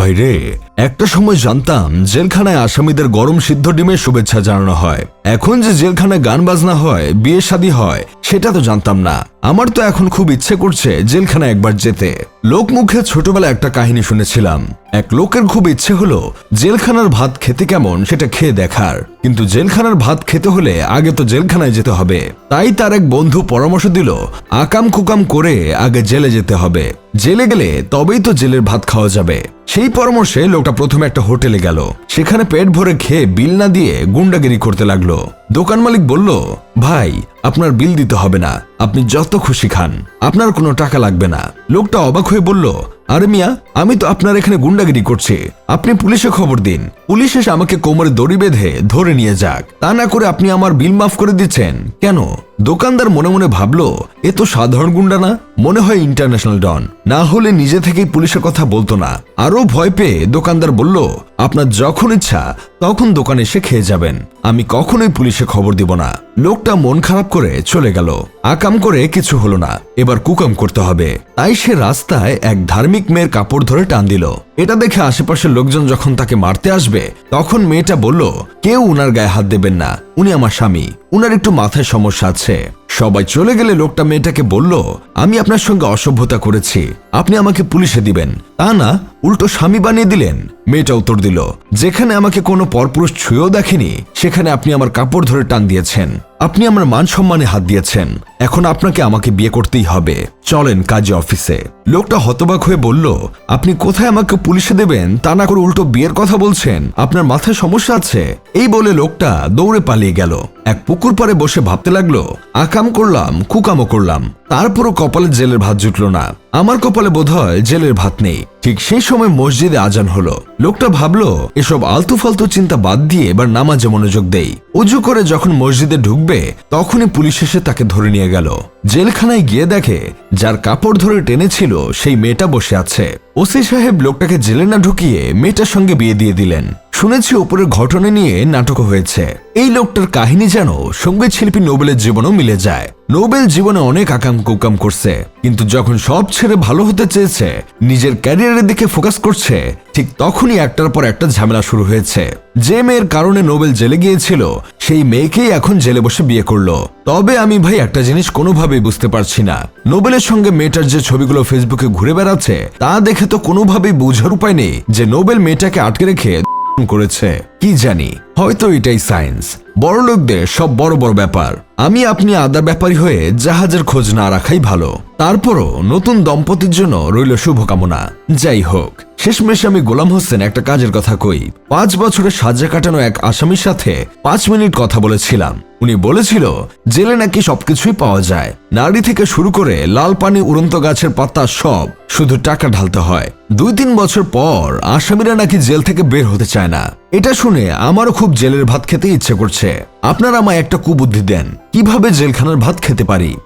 ভাই রে একটা সময় জানতাম জেলখানায় আসামিদের গরম সিদ্ধ ডিমের শুভেচ্ছা জানানো হয়। এখন যে জেলখানায় গান বাজনা হয় বিয়ে শাদী হয় সেটা তো জানতাম না। আমার তো এখন খুব ইচ্ছে করছে জেলখানায় একবার যেতে। লোক মুখে ছোটবেলায় একটা কাহিনী শুনেছিলাম। এক লোকের খুব ইচ্ছে হলো জেলখানার ভাত খেতে কেমন সেটা খেয়ে দেখার। কিন্তু জেলখানার ভাত খেতে হলে আগে তো জেলখানায় যেতে হবে। তাই তার এক বন্ধু পরামর্শ দিল, আকাম কুকাম করে আগে জেলে যেতে হবে। জেলে গেলে তবেই তো জেলের ভাত খাওয়া যাবে। সেই পরামর্শে লোকটা প্রথমে একটা হোটেলে গেল। সেখানে পেট ভরে খেয়ে বিল না দিয়ে গুন্ডাগিরি করতে লাগল। দোকান মালিক বলল, ভাই আপনার বিল দিতে হবে না। আপনি যত খুশি খান। আপনার কোনো টাকা লাগবে না। লোকটা অবাক হয়ে বলল, আরে মিয়া, আমি তো আপনার এখানে গুন্ডাগিরি করছি। আপনি পুলিশে খবর দিন। পুলিশ এসে আমাকে কোমরে দড়ি বেঁধে ধরে নিয়ে যাক। তা না করে আপনি আমার বিল মাফ করে দিচ্ছেন। কেন? দোকানদার মনে মনে ভাবলো, এ তো সাধারণ গুন্ডা না? মনে হয় ইন্টারন্যাশনাল ডন। না হলে নিজে থেকেই পুলিশের কথা বলতো না। আরও ভয় পেয়ে দোকানদার বলল, আপনার যখন ইচ্ছা, তখন দোকানে এসে খেয়ে যাবেন। আমি কখনোই পুলিশে খবর দিব না। লোকটা মন খারাপ করে চলে গেল। আকাম করে কিছু হলো না। এবার কুকাম করতে হবে। তাই সে রাস্তায় এক ধার্মিক মেয়ের কাপড় ধরে টান দিল। এটা দেখে আশেপাশের লোকজন যখন তাকে মারতে আসবে, তখন মেয়েটা বলল, কেউ উনার গায়ে হাত দেবেন না। উনি আমার স্বামী। উনার একটু মাথায় সমস্যা আছে। সবাই চলে গেলে লোকটা মেয়েটাকে বলল, আমি আপনার সঙ্গে অসভ্যতা করেছি। আপনি আমাকে পুলিশে দিবেন। তা না, উল্টো স্বামী বানিয়ে দিলেন। মেয়েটা উত্তর দিল, যেখানে আমাকে কোনো পরপুরুষ ছুঁয়েও দেখেনি, সেখানে আপনি আমার কাপড় ধরে টান দিয়েছেন। আপনি আমার মান সম্মানে হাত দিয়েছেন। এখন আপনাকে আমাকে বিয়ে করতেই হবে। চলেন কাজে অফিসে। লোকটা হতবাক হয়ে বলল, আপনি কোথায় আমাকে পুলিশে দেবেন? তা না করে উল্টো বিয়ের কথা বলছেন। আপনার মাথায় সমস্যা আছে? এই বলে লোকটা দৌড়ে পালিয়ে গেল। এক পুকুর পারে বসে ভাবতে লাগল আকাম করলাম কুকামও করলাম। তারপরও কপালে জেলের ভাত জুটলো না। আমার কপালে বোধহয় জেলের ভাত নেই। ঠিক সেই সময় মসজিদে আজান হলো। লোকটা ভাবলো, এসব আলতু ফালতু চিন্তা বাদ দিয়ে এবার নামাজে মনোযোগ দেই। উজু করে যখন মসজিদে ঢুকবে, তখনই পুলিশ এসে তাকে ধরে নিয়ে গেল। জেলখানায় গিয়ে দেখে, যার কাপড় ধরে টেনেছিল সেই মেয়েটা বসে আছে। ওসি সাহেব লোকটাকে জেলে না ঢুকিয়ে মেয়েটার সঙ্গে বিয়ে দিয়ে দিলেন। শুনেছি ওপরের ঘটনা নিয়ে নাটক হয়েছে। এই লোকটার কাহিনী যেন সংগীত শিল্পী নোবেলের জীবনও মিলে যায়। নোবেল জীবনে অনেক আকাম কুকাম করছে, কিন্তু যখন সব ছেড়ে ভালো হতে চেয়েছে, নিজের ক্যারিয়ারের দিকে ফোকাস করছে, ঠিক তখনই একটার পর একটা ঝামেলা শুরু হয়েছে। যে মেয়ের কারণে নোবেল জেলে গিয়েছিল, সেই মেয়েকেই এখন জেলে বসে বিয়ে করল। তবে আমি ভাই, একটা জিনিস কোনোভাবেই বুঝতে পারছি না। নোবেলের সঙ্গে মেয়েটার যে ছবিগুলো ফেসবুকে ঘুরে বেড়াচ্ছে, তা দেখে তো কোনোভাবেই বোঝার উপায় নেই যে নোবেল মেয়েটাকে আটকে রেখে করেছে। কি জানি, হয়তো এটাই সায়েন্স। বড় লোকদের সব বড় বড় ব্যাপার। আমি আপনি আদা ব্যাপারী হয়ে জাহাজের খোঁজ না রাখাই ভালো। তারপরও নতুন দম্পতির জন্য রইল শুভকামনা। যাই হোক, শেষমেশ আমি গোলাম হোসেন একটা কাজের কথা কই। পাঁচ বছরের সাজা কাটানো এক আসামির সাথে পাঁচ মিনিট কথা বলেছিলাম। উনি বলেছিল, জেলে নাকি সবকিছুই পাওয়া যায়। নারী থেকে শুরু করে লাল পানি, উড়ন্ত গাছের পাতা সব শুধু টাকা ঢালতে হয়। দুই তিন বছর পর আসামিরা নাকি জেল থেকে বের হতে চায় না। এটা শুনে আমারও খুব জেলের ভাত খেতে ইচ্ছে করছে। আপনারা আমায় একটা কুবুদ্ধি দেন। কীভাবে জেলখানার ভাত খেতে পারি?